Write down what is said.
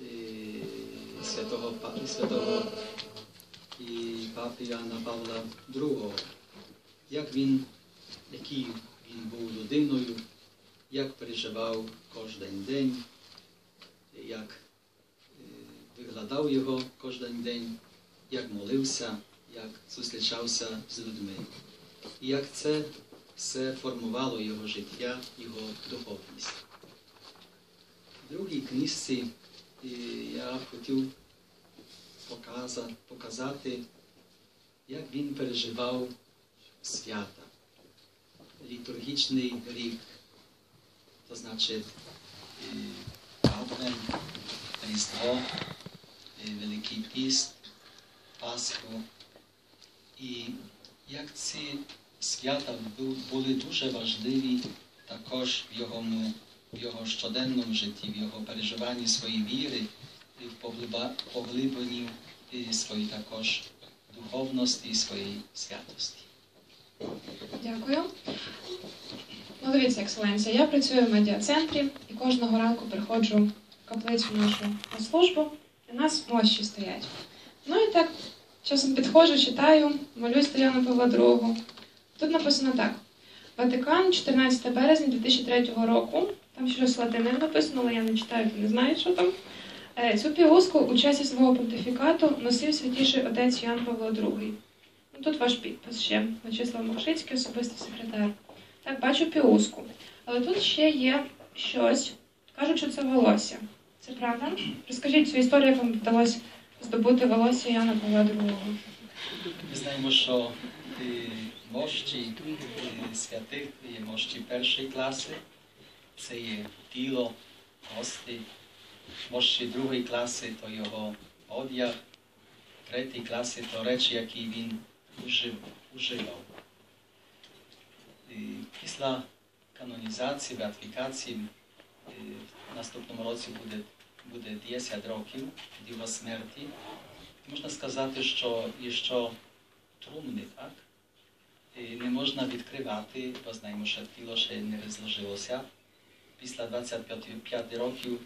і святого, святого і папи Яна Павла II, як він, який він був людиною, як переживав кожен день, як е, виглядав його кожен день, як молився, як зустрічався з людьми. І як це все формувало його життя, його духовність. Другій книжці е, я хотів показати, як він переживав свята. Літургічний рік, то значить Адвент, Різдво, Великий Піст, Пасху. І як ці свята були дуже важливі також в його, в його щоденному житті, в його переживанні своєї віри, і в поглибленні і своєї також духовності і своєї святості. Дякую. Ну, дивіться, екселенція, я працюю в медіа-центрі і кожного ранку приходжу в каплицю нашу на службу, і нас мощі стоять. Ну і так часом підходжу, читаю, молюсь Яна Павла II. Тут написано так: Ватикан, 14 березня 2003 року. Там щось латиною написано, але я не читаю, не знаю, що там. Е, Цю пігуску у часі свого понтифікату носив святіший отець Ян Павло II. Ну, тут ваш підпис ще Вячеслав Мокшицький, особистий секретар. Так, бачу піуску. Але тут ще є щось. Кажуть, що це волосся. Це правда? Розкажіть цю історію, як вам вдалося здобути волосся Яна Павла II. Ми знаємо, що мощі святих мощі першої класи, це є тіло, гости, мощі другої класи то його одяг, третьої класи то речі, які він ужив, уживав. Після канонізації, беатифікації е, в наступному році буде, буде 10 років його смерті. Можна сказати, що є що трумни, так? І не можна відкривати, бо знаємо, що тіло ще не розложилося. Після 25 років